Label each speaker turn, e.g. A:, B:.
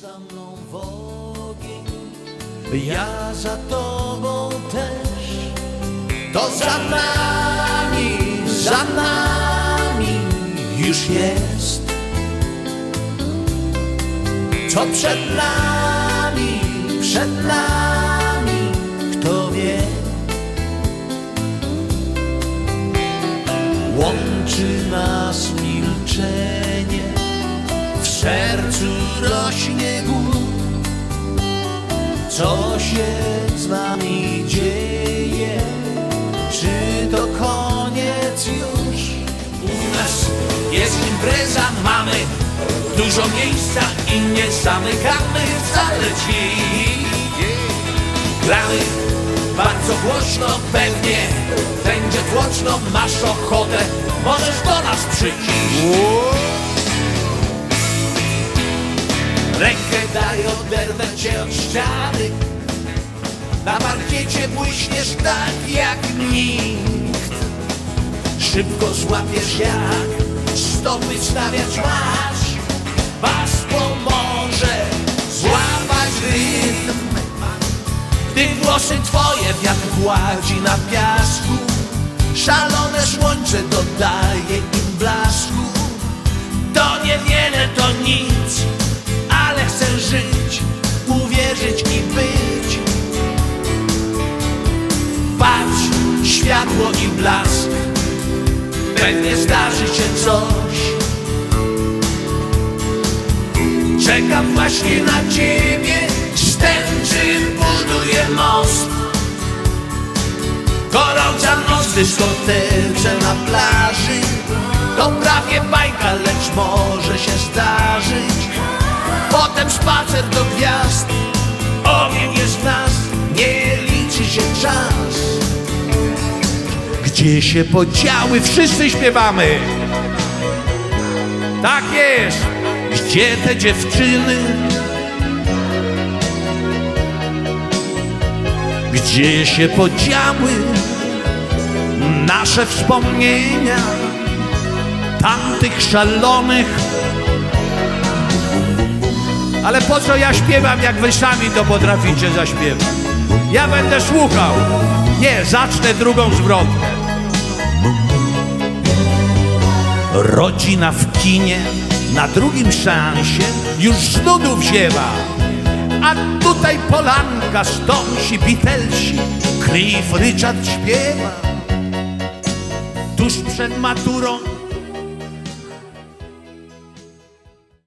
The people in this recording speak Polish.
A: za mną w ogień, ja za tobą też. To za nami, za nami już jest. Co przed nami, przed nami, kto wie? Łączy nas rośnie głód. Co się z nami dzieje? Czy to koniec już? U nas jest impreza, mamy dużo miejsca i nie zamykamy wcale. Gramy bardzo głośno, pewnie będzie tłoczno, masz ochotę, możesz do nas przyjść. Rękę daj, oderwę cię od ściany. Na parkiecie błyśniesz tak jak nikt. Szybko złapiesz jak stopy stawiać masz. Bas pomoże złapać rytm. Gdy włosy twoje wiatr gładzi na piasku Szalone słońce dodaje światło i blask. Pewnie zdarzy się coś. Czekam właśnie na ciebie. Z tęczy buduję most. Gorąca noc dyskotece na plaży. To prawie bajka,
B: Gdzie się podziały? Wszyscy śpiewamy. Tak jest. Gdzie te dziewczyny? Gdzie się podziały nasze wspomnienia tamtych szalonych? Ale po co ja śpiewam, jak wy sami to potraficie zaśpiewać? Ja będę słuchał. Nie, zacznę drugą zwrotkę. Rodzina w kinie na drugim szansie już z nudów ziewa. A tutaj Polanka, Stonsi, Beatlesi, Cliff Richard śpiewa. Tuż przed maturą